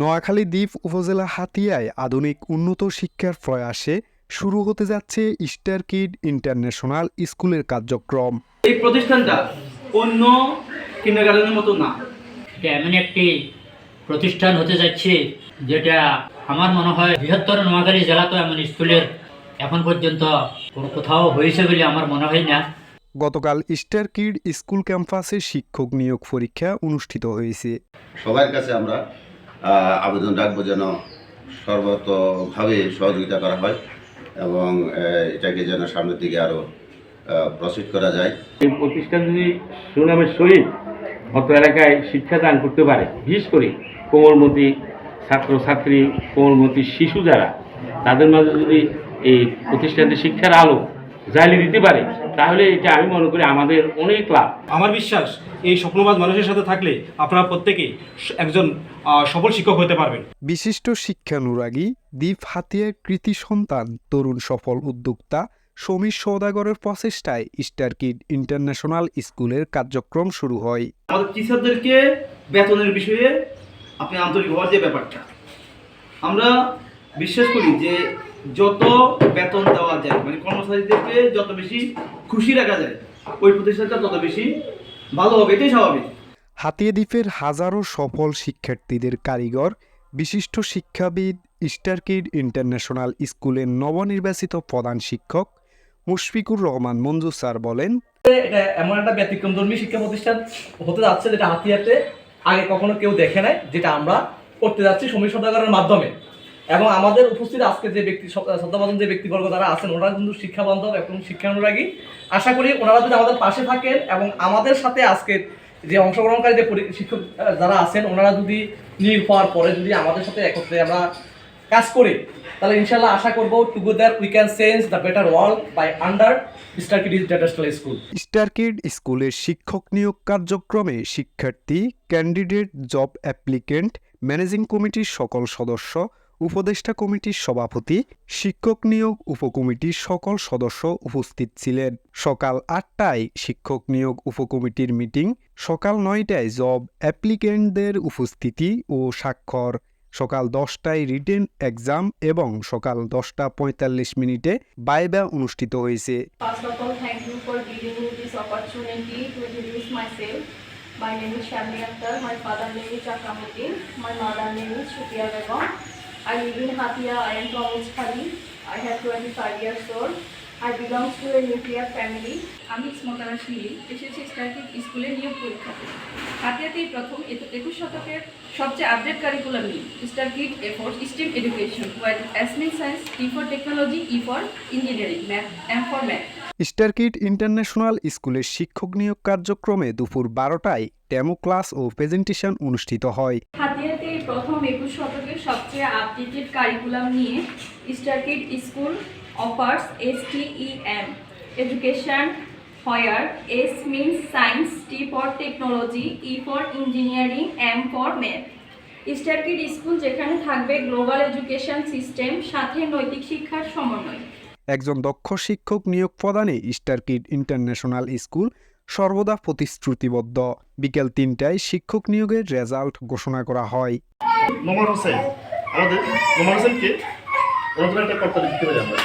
নোয়াখালী দ্বীপ উপজেলা হাতিয়ায় আধুনিক উন্নত শিক্ষার প্রয়াসে শুরু হতে যাচ্ছে স্টার কিড ইন্টারন্যাশনাল স্কুলের কার্যক্রম। এই প্রতিষ্ঠানটা অন্য কিন্ডারগার্ডেনের মতো না। এটা এমন একটি প্রতিষ্ঠান হতে যাচ্ছে যেটা আমার মনে হয় বৃহত্তর নোয়াখালী জেলাতেও এমন স্কুলের এখন পর্যন্ত কোনো কোথাও হয়েছে বলে আমার মনে হয় না। গতকাল স্টার কিড স্কুল ক্যাম্পাসে শিক্ষক নিয়োগ পরীক্ষা অনুষ্ঠিত হয়েছে। সবার কাছে আমরা আবেদন রাখব যেন সর্বতভাবে সহযোগিতা করা হয় এবং এটাকে যেন সামনের দিকে আরও প্রসিড করা যায়। এই প্রতিষ্ঠান যদি সুনামের সহিত অত এলাকায় শিক্ষাদান করতে পারে, বিশেষ করে কোমলমতি ছাত্রছাত্রী, কোমলমতি শিশু যারা, তাদের মাঝে যদি এই প্রতিষ্ঠানটি শিক্ষার আলো জ্বালিয়ে দিতে পারে তাহলে এটা আমি মনে করি আমাদের অনেক লাভ। আমার বিশ্বাস এই স্বপ্নবাদ মানুষের সাথে থাকলে আপনারা প্রত্যেকেই একজন সফল শিক্ষক হতে পারবেন। বিশিষ্ট শিক্ষানুরাগী দ্বীপ হাতিয়ার কৃতি সন্তান তরুণ সফল উদ্যোক্তা সমীর সৌদাগরের প্রচেষ্টায় স্টার কিড ইন্টারন্যাশনাল স্কুলের কার্যক্রম শুরু হয়। আমাদের টিচারদেরকে বেতনের বিষয়ে আপনি আন্তরিক হওয়ার যে ব্যাপারটা আমরা বিশ্বাস করি যে যত বেতন দেওয়া যায় মানে কর্মচারীদেরকে যত বেশি খুশি রাখা যায় ওই প্রতিষ্ঠানটা তত বেশি ভালো হবে এটাই স্বাভাবিক। হাতিয়া দ্বীপের হাজারো সফল শিক্ষার্থীদের কারিগর বিশিষ্ট শিক্ষাবিদ স্টার কিড ইন্টারন্যাশনাল স্কুলের নবনির্বাচিত প্রধান শিক্ষক মুশফিকুর রহমান মঞ্জু স্যার বলেন এটা এমন একটা ব্যতিক্রমধর্মী শিক্ষা প্রতিষ্ঠান হতে যাচ্ছে যেটা হাতিয়াতে আগে কখনো কেউ দেখে নাই যেটা আমরা করতে যাচ্ছি সমীর সদাগরের মাধ্যমে। এবং আমাদের উপস্থিত আজকে যে ব্যক্তি শ্রদ্ধাবাদন যে ব্যক্তিবর্গ যারা আছেন, ওনারা কিন্তু শিক্ষা বান্ধব এবং শিক্ষানুরাগী আশা করি ওনারা যদি আমাদের পাশে থাকেন এবং আমাদের সাথে আজকে যে অংশগ্রহণকারী যে শিক্ষক যারা আছেন, ওনারা যদি নিয়োগ হওয়ার পরে যদি আমাদের সাথে একত্রে আমরা কাজ করি, তাহলে ইনশাল্লাহ আশা করব together we can change the better world by under mister kiddies international school star kid স্কুলের শিক্ষক নিয়োগ কার্যক্রমে শিক্ষার্থী ক্যান্ডিডেট জব অ্যাপ্লিকেন্ট ম্যানেজিং কমিটির সকল সদস্য উপদেষ্টা কমিটির সভাপতি, শিক্ষক নিয়োগ উপকমিটির সকল সদস্য উপস্থিত ছিলেন সকাল আটটায় শিক্ষক নিয়োগ উপকমিটির মিটিং, সকাল নয়টায় জব অ্যাপ্লিকেন্টদের উপস্থিতি ও স্বাক্ষর, সকাল দশটায় রিটেন এক্সাম এবং সকাল দশটা পঁয়তাল্লিশ মিনিটে বাইবা অনুষ্ঠিত হয়েছে. My name is Akhtar. My name is. My name is Shukriya Begum. I live in Hatia. I am from Uchkhali. I have 25 years old. I belong to a nuclear family. আমি স্মতারা শিলি এসেছি starting স্কুলে নিয়োগ পরীক্ষা দিতে। হাতিয়াতেই প্রথম একুশ শতকের সবচেয়ে আপডেট কারিকুলাম নিয়ে star kid A for STEAM education while S mean science T for technology E for engineering math M for math star kid international স্কুলের শিক্ষক নিয়োগ কার্যক্রমে দুপুর বারোটায় ডেমো ক্লাস ও প্রেজেন্টেশন অনুষ্ঠিত হয় হাতিয়াতে প্রথম একুশ শতকের সবচেয়ে আপডেটেড কারিকুলাম নিয়ে star kid school offers S T E M education where S means science T for technology E for engineering M for math star kid school যেখানে থাকবে গ্লোবাল এডুকেশন সিস্টেম সাথে নৈতিক শিক্ষার সমন্বয়। একজন দক্ষ শিক্ষক নিয়োগ প্রদানে স্টার কিড ইন্টারন্যাশনাল স্কুল সর্বদা প্রতিশ্রুতিবদ্ধ। বিকেল তিনটায় শিক্ষক নিয়োগের রেজাল্ট ঘোষণা করা হয়। আমাদের নোমান হোসেনকে নতুন একটা কর্তা লিখতে পারি আমরা।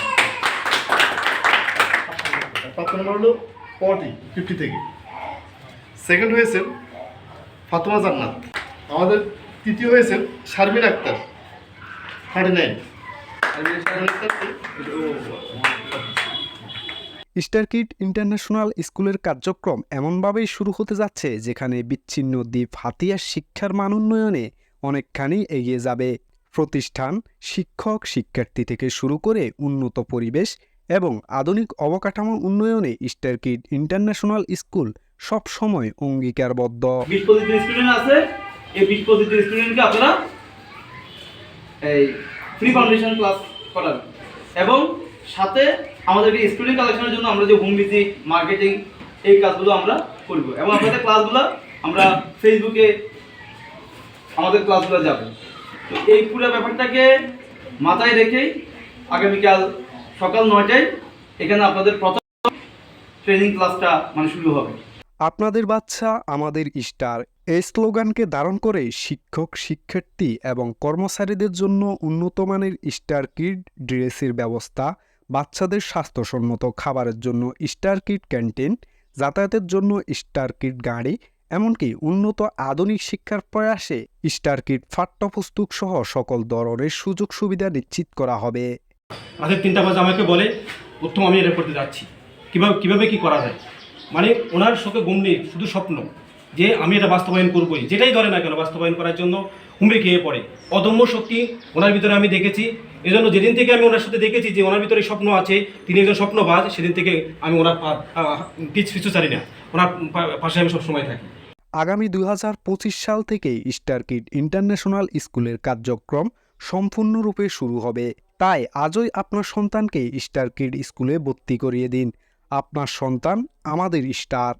প্রাপ্ত নম্বর হলো ফর্টি ফিফটি থেকে। সেকেন্ড হয়েছেন ফাতেমা জান্নাত। আমাদের তৃতীয় হয়েছেন Sharmin Akhtar. Thirty nine international স্কুলের কার্যক্রম এমনভাবেই শুরু হতে যাচ্ছে, যেখানে বিচ্ছিন্ন দ্বীপ হাতিয়ার শিক্ষার মান উন্নয়নে অনেকখানি এগিয়ে যাবে। প্রতিষ্ঠান, শিক্ষক, শিক্ষার্থী থেকে শুরু করে উন্নত পরিবেশ এবং আধুনিক অবকাঠামো উন্নয়নে স্টার কিড ইন্টারন্যাশনাল স্কুল সবসময় অঙ্গীকারবদ্ধ। এবং সাথে স্টুডেন্ট কালেকশনের জন্য আমরা যে হোম মার্কেটিং এই কাজগুলো আমরা করব। এবং আপনাদের ক্লাসগুলো আমরা ফেসবুকে আমাদের ক্লাসগুলো এই পুরো ব্যাপারটাকে মাথায় রেখেই আগামীকাল সকাল নয়টায় এখানে আপনাদের প্রথম ট্রেনিং ক্লাসটা মানে শুরু হবে। আপনাদের বাচ্চা আমাদের স্টার, এই স্লোগানকে ধারণ করে শিক্ষক, শিক্ষার্থী এবং কর্মচারীদের জন্য উন্নতমানের স্টার কিড ড্রেসের ব্যবস্থা, বাচ্চাদের স্বাস্থ্যসম্মত খাবারের জন্য স্টার কিড ক্যান্টিন, যাতায়াতের জন্য স্টার কিড গাড়ি এমনকি উন্নত আধুনিক শিক্ষার প্রয়াসে স্টার কিড পাঠ্যপুস্তক সহ সকল ধরনের সুযোগ সুবিধা নিশ্চিত করা হবে। রাতের তিনটা বাজে আমাকে বলে, প্রথম আমি এটা যাচ্ছি। কীভাবে কীভাবে কী করা যায়? মানে ওনার চোখে ঘুম নেই, শুধু স্বপ্ন যে আমি এটা বাস্তবায়ন করবই। যেটাই ধরে না কেন, বাস্তবায়ন করার জন্য হুমড়ি খেয়ে পড়ে। অদম্য শক্তি ওনার ভিতরে আমি দেখেছি। এজন্য যেদিন থেকে আমি ওনার সাথে দেখেছি যে ওনার ভিতরে স্বপ্ন আছে, তিনি একজন স্বপ্নবাজ, সেদিন থেকে আমি ওনার পিছ পিছু ছাড়ি না। ওনার পাশে আমি সবসময় থাকি। আগামী দু হাজার পঁচিশ সাল থেকেই স্টার কিড ইন্টারন্যাশনাল স্কুলের কার্যক্রম সম্পূর্ণরূপে শুরু হবে। তাই আজই আপনার সন্তানকে স্টার কিড স্কুলে ভর্তি করিয়ে দিন। আপনার সন্তান আমাদের স্টার।